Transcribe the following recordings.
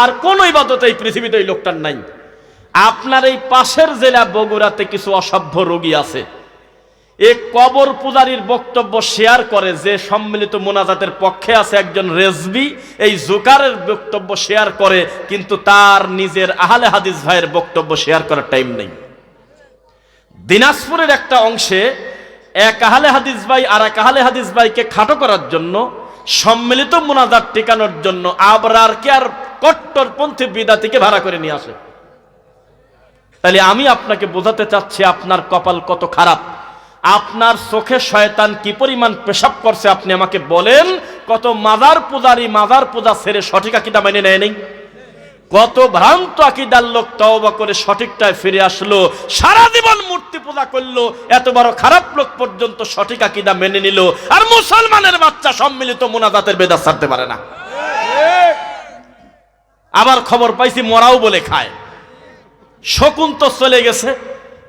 আর কোন ইবাদত এই পৃথিবীতে এই লোকটার নাই। আপনার এই পাশের জেলা বগুড়াতে কিছু অসভ্য রোগী আছে। এ কবর পূজারীর বক্তব্য শেয়ার করে যে সম্মিলিত মোনাজাতের পক্ষে আছে একজন রেজবি, এই জোকারের বক্তব্য শেয়ার করে, কিন্তু তার নিজের আহলে হাদিস ভাইয়ের বক্তব্য শেয়ার করার টাইম নেই। দিনাজপুরের একটা অংশে এক আহলে হাদিস ভাই আর এক আহলে হাদিস ভাইকে খাটো করার জন্য, সম্মিলিত মোনাজাত টিকানোর জন্য আবরারকে আর কট্টরপন্থী বিদাতিকে ভাড়া করে নিয়ে আসে। তাহলে আমি আপনাকে বোঝাতে চাচ্ছি আপনার কপাল কত খারাপ। আপনার চোখে শয়তান কি পরিমাণ পেশাব করছে আপনি আমাকে বলেন, কত মাজার পূজারি মাজার পূজা ছেড়ে সঠিক আকিদা মেনে নেয় নেই? কত ভ্রান্ত আকিদার লোক তওবা করে সঠিকটায় ফিরে আসলো, সারা জীবন মূর্তি পূজা করল, এত বড় খারাপ লোক পর্যন্ত সঠিক আকিদা মেনে নিল, আর মুসলমানের বাচ্চা সম্মিলিত মোনাজাতের বেদাত ছাড়তে পারে না। আবার খবর পাইছি মরাও বলে খায়। শকুন তো চলে গেছে,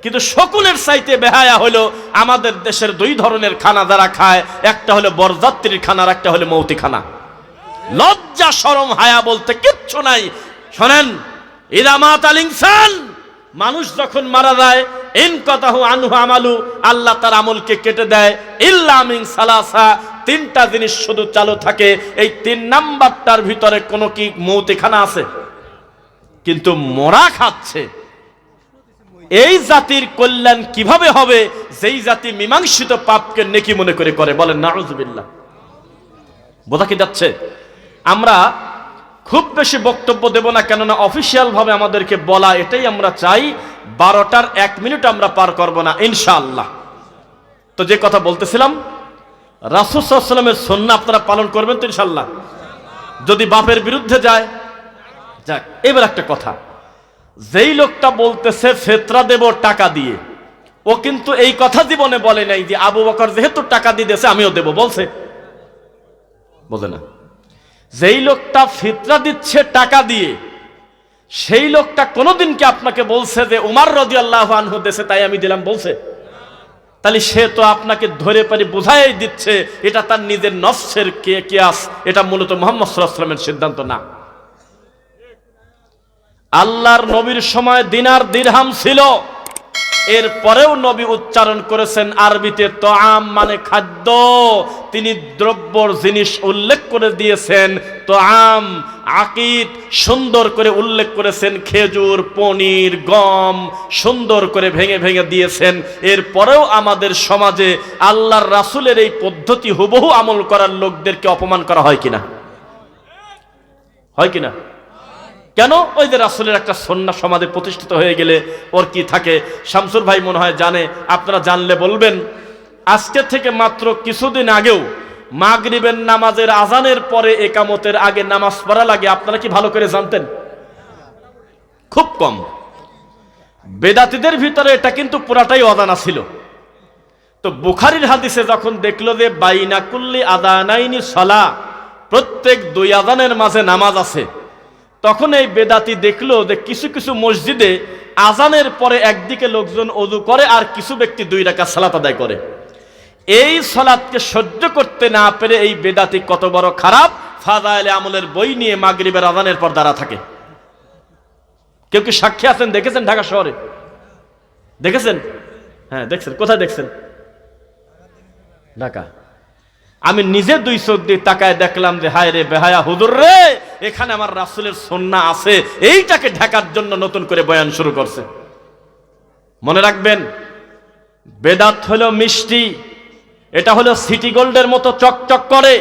কিন্তু শকুনের সাইতে বেহায়া হলো আমাদের দেশের দুই ধরনের খানা যারা খায়, একটা হলো বরযাত্রীর খানা আর একটা হলো মৌতি খানা লজ্জা সরম হায়া বলতে কিচ্ছু নাই। শোনেন ইরামাত আল ইনসান, মানুষ যখন মারা যায় ইন কথাহু আনহু আমালু, আল্লাহ তার আমলকে কেটে দেয়। ইল্লা মিন সালাসা, তিনটা জিনিস শুধু চালু থাকে। এই তিন নাম্বারটার ভিতরে কোনো কি মৌতিখানা আছে? কিন্তু মরা খাচ্ছে। এই জাতির কল্যাণ কীভাবে হবে? যেই জাতি মীমাংসিত পাপকে নেকি মনে করে করে, বলেন, নাউজুবিল্লাহ। বোঝা কি যাচ্ছে? আমরা খুব বেশি বক্তব্য দেব না, কেননা অফিসিয়াল ভাবে আমাদেরকে বলা এটাই আমরা চাই বারোটার এক মিনিট আমরা পার করব না, ইনশাআল্লাহ। তো যে কথা বলতেছিলাম রাসুসাল্লামের সন্না আপনারা পালন করবেন তো ইনশাল্লাহ যদি বাপের বিরুদ্ধে যায়, যাক, এবার একটা কথা। যেই লোকটা বলতেছে, ফেতরা দেব টাকা দিয়ে। ও কিন্তু এই কথা জীবনে বলে নাই যে, আবু বকর যেহেতু টাকা দিতেছে, আমিও দেব। বলছে। বলে না। যেই লোকটা ফিতরা দিচ্ছে টাকা দিয়ে সেই লোকটা কোনোদিন কি আপনাকে বলছে যে উমার রদি আল্লাহ আনহু দেশে তাই আমি দিলাম বলছে? তাহলে সে তো আপনাকে ধরে পারি বোঝাই দিচ্ছে, এটা তার নিজের নফসের কে কেয়াস, এটা মূলত মোহাম্মদ সাল্লামের সিদ্ধান্ত না। আল্লাহর নবীর সময় দিনার দিরহাম ছিল এর পরেও নবী উচ্চারণ করেছেন আরবিতে তো আম মানে খাদ্য তিনি দ্রব্যর জিনিস উল্লেখ করে দিয়েছেন তো আম আকিদ, সুন্দর করে উল্লেখ করেছেন, খেজুর, পনির, গম, সুন্দর করে ভেঙে ভেঙে দিয়েছেন। এর পরেও আমাদের সমাজে আল্লাহর রাসূলের এই পদ্ধতি হুবহু আমল করার লোকদেরকে অপমান করা হয় কিনা? হয় কিনা? কেন? ওই যে রাসুলের একটা সন্না সমাজে প্রতিষ্ঠিত হয়ে গেলে ওর কি থাকে? শামসুর ভাই মনে হয় জানে, আপনারা জানলে বলবেন। আজকে থেকে মাত্র কিছুদিন আগেও মাগরিবের নামাজের আজানের পরে একামতের আগে নামাজ পড়া লাগে, আপনারা কি ভালো করে জানতেন? খুব কম। বেদাতিদের ভিতরে এটা কিন্তু পুরাটাই অজানা ছিল। তো বুখারির হাদিসে যখন দেখল যে বাইনাকুল্লি আদানাইনি সলা, প্রত্যেক দুই আদানের মাঝে নামাজ আছে, তখন এই বেদাতি দেখল যে কিছু কিছু মসজিদে আজানের পরে একদিকে লোকজন অজু করে আর কিছু ব্যক্তি দুই রাখা সালাত আদায় করে। এই সালাতকে সহ্য করতে না পেরে এই বেদাতি কত বড় খারাপ। ফাদাইলে আমলের বই নিয়ে মাগরিবের আদানের পর দাঁড়া থাকে। কেউ কি সাক্ষী আছেন? দেখেছেন ঢাকা শহরে? দেখেছেন? হ্যাঁ দেখছেন। কোথায় দেখছেন? ঢাকা। আমি নিজে দুই চোখ দিয়ে তাকায় দেখলাম যে, হায় রে বেহায়া হুজুর রে, এখানে আমার রাসুলের সন্না আছে। এইটাকে ঢাকার জন্য নতুন করে বয়ান শুরু করছে। মনে রাখবেন, বেদাত হলো মিষ্টি। এটা হলো সিটি গোল্ডের মতো চকচক করে।